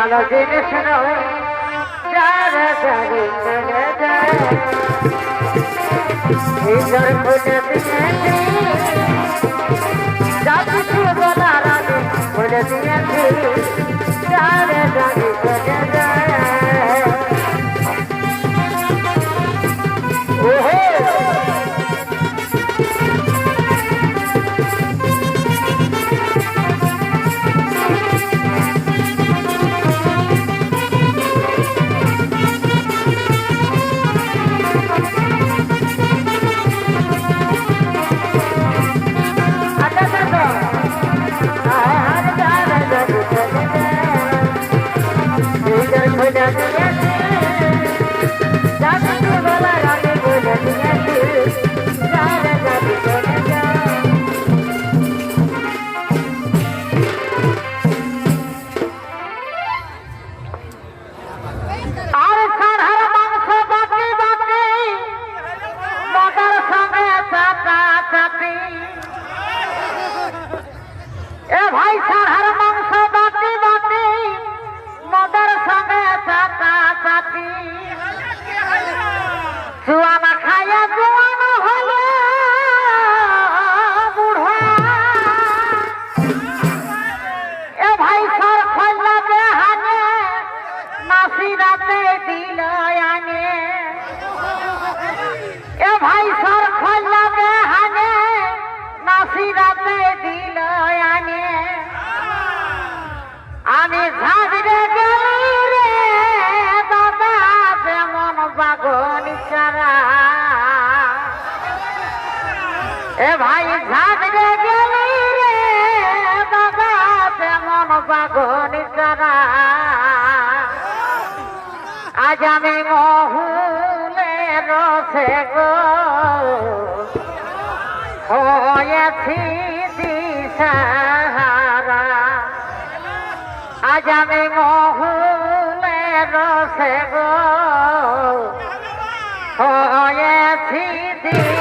ভালো জিনিস নয় যারা জানি চলে যায়। ভিতর খুলে দিয়েছি চাটি এ ভাই সাধার মাংস বাকি বাকি মগর সঙ্গে চাটা চাটি চুয়ানা খাইয়া জোয়ান হলে বুড়া। এ ভাই সর খোলা বেহানে নাসি রাতে দিল আনে। ভাই ঝাঁকড়ে গেলি রে বাবা তেমন আজ আমি মহুলে রসে গো। হয়েছি দিশাহারা। আজ আমি মহুলে রসে গো। হয়েছি দিশাহারা